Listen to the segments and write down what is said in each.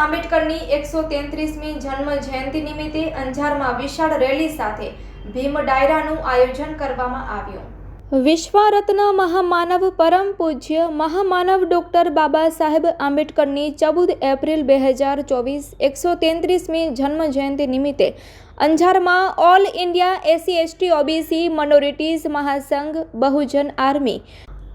આંબેડકરની એકસો તેત્રીસમી જન્મ જયંતિ નિમિત્તે અંજારમાં વિશાળ રેલી સાથે ભીમ ડાયરાનું આયોજન કરવામાં આવ્યું. વિશ્વરત્ન મહામાનવ પરમ પૂજ્ય મહામાનવ ડૉક્ટર બાબા સાહેબ આંબેડકરની ચૌદ એપ્રિલ બે હજાર ચોવીસ એકસો તેત્રીસમી જન્મ જયંતિ નિમિત્તે અંજારમાં all India SC ST OBC minorities મહાસંઘ, બહુજન આર્મી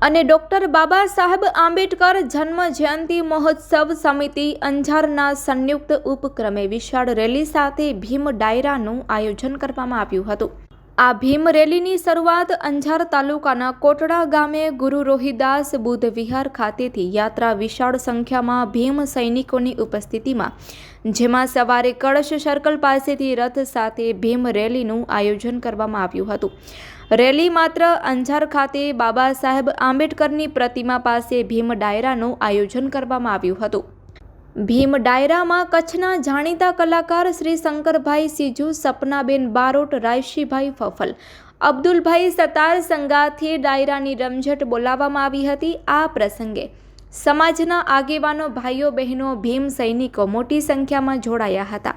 અને ડૉક્ટર બાબા સાહેબ આંબેડકર જન્મ જયંતિ મહોત્સવ સમિતિ અંજારના સંયુક્ત ઉપક્રમે વિશાળ રેલી સાથે ભીમ ડાયરાનું આયોજન કરવામાં આવ્યું હતું. આ ભીમ રેલીની શરૂઆત અંજાર તાલુકાના કોટડા ગામે ગુરુ રોહિદાસ બુદ્ધ વિહાર ખાતેથી યાત્રા વિશાળ સંખ્યામાં ભીમ સૈનિકોની ઉપસ્થિતિમાં, જેમાં સવારે કળશ સર્કલ પાસેથી રથ સાથે ભીમ રેલીનું આયોજન કરવામાં આવ્યું હતું. રેલી માત્ર અંજાર ખાતે બાબા સાહેબ આંબેડકરની પ્રતિમા પાસે ભીમ ડાયરાનું આયોજન કરવામાં આવ્યું હતું. ભીમ ડાયરામાં કચ્છના જાણીતા કલાકાર શ્રી શંકરભાઈ સીજુ, સપનાબેન બારોટ, રાયશીભાઈ ફફલ, અબ્દુલભાઈ સતાર સંગાથી ડાયરાની રમઝટ બોલાવવામાં આવી હતી આ પ્રસંગે. સમાજના આગેવાનો, ભાઈઓ, બહેનો, ભીમ સૈનિકો મોટી સંખ્યામાં જોડાયા હતા.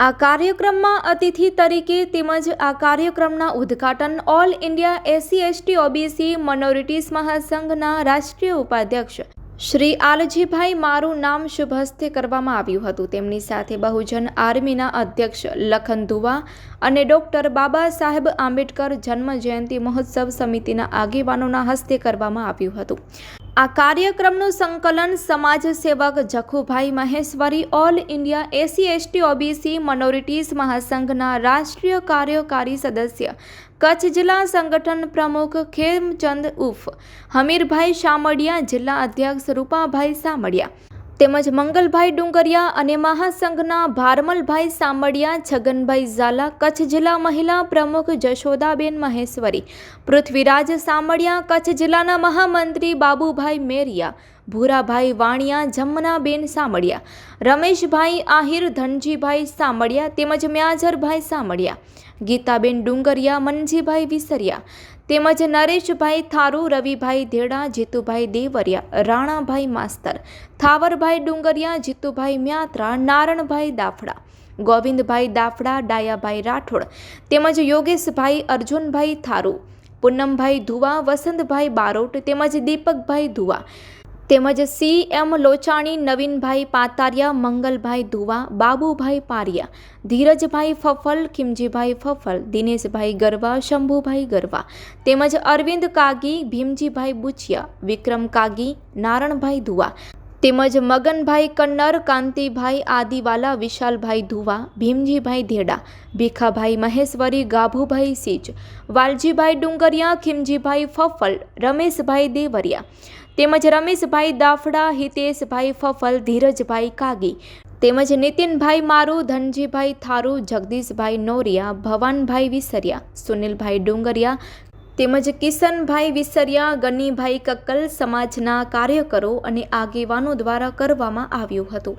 આ કાર્યક્રમમાં અતિથિ તરીકે તેમજ આ કાર્યક્રમના ઉદ્ઘાટન all India SC, ST, OBC minorities મહાસંઘના રાષ્ટ્રીય ઉપાધ્યક્ષ શ્રી આલજીભાઈ મારું નામ શુભ હસ્તે કરવામાં આવ્યું હતું. તેમની સાથે બહુજન આર્મીના અધ્યક્ષ લખન ધુવા અને ડૉક્ટર બાબા સાહેબ આંબેડકર જન્મ જયંતિ મહોત્સવ સમિતિના આગેવાનોના હસ્તે કરવામાં આવ્યું હતું. આ કાર્યક્રમનું સંકલન સમાજ સેવક Jakhubhai Maheshwari, all India SC ST, OBC minorities મહાસંઘના રાષ્ટ્રીય કાર્યકારી સદસ્ય, કચ્છ જિલ્લા સંગઠન પ્રમુખ ખેમચંદ ઉફ હમીરભાઈ શામળિયા, જિલ્લા અધ્યક્ષ રૂપાભાઈ સામળિયા તેમજ મંગલભાઈ ડુંગરિયા અને મહાસંઘના ભારમલભાઈ સામડિયા, છગનભાઈ ઝાલા, કચ્છ જિલ્લા મહિલા પ્રમુખ જશોદાબેન મહેશ્વરી, પૃથ્વીરાજ સામડિયા, કચ્છ જિલ્લાના મહામંત્રી બાબુભાઈ મેરિયા ભૂરાભાઈ વાણિયા, જમનાબેન સામળિયા, રમેશભાઈ આહિર, ધનજીભાઈ સામળિયા તેમજ મ્યાઝરભાઈ સામળિયા, ગીતાબેન ડુંગરિયા, મનજીભાઈ વિસરિયા તેમજ નરેશભાઈ થારુ, રવિભાઈ ધેડા, જીતુભાઈ દેવરિયા, રાણાભાઈ માસ્તર, થાવરભાઈ ડુંગરિયા, જીતુભાઈ મ્યાત્રા, નારણભાઈ દાફડા, ગોવિંદભાઈ દાફડા, ડાયાભાઈ રાઠોડ તેમજ યોગેશભાઈ, અર્જુનભાઈ થારુ, પૂનમભાઈ ધુવા, વસંતભાઈ બારોટ તેમજ દીપકભાઈ ધુવા તેમજ સી એમ લોચાણી, નવીનભાઈ પાતારિયા, મંગલભાઈ ધુવા, બાબુભાઈ પારિયા, ધીરજભાઈ ફફલ, ખીમજીભાઈ ફફલ, દિનેશભાઈ ગરવા, શંભુભાઈ ગરવા, તેમજ અરવિંદ કાગી, ભીમજીભાઈ બુચિયા, વિક્રમ કાગી, નારણભાઈ ધુવા તેમજ મગનભાઈ કન્નર, કાંતિભાઈ આદિવાલા, વિશાલભાઈ ધુવા, ભીમજીભાઈ ધેડા, ભીખાભાઈ મહેશ્વરી, ગાભુભાઈ સીજ વાલજીભાઈ ડુંગરિયા, ખીમજીભાઈ ફફલ, રમેશભાઈ દેવરિયા તેમજ રમેશભાઈ દાફડા, હિતેશભાઈ ફફલ, ધીરજભાઈ કાગી તેમજ નીતિનભાઈ મારુ, ધનજીભાઈ થારુ, જગદીશભાઈ નોરિયા, ભવાનભાઈ વિસરિયા, સુનિલભાઈ ડુંગરિયા તેમજ કિશનભાઈ વિસરિયા ગનીભાઈ કક્કલ સમાજના કાર્યકરો અને આગેવાનો દ્વારા કરવામાં આવ્યું હતું.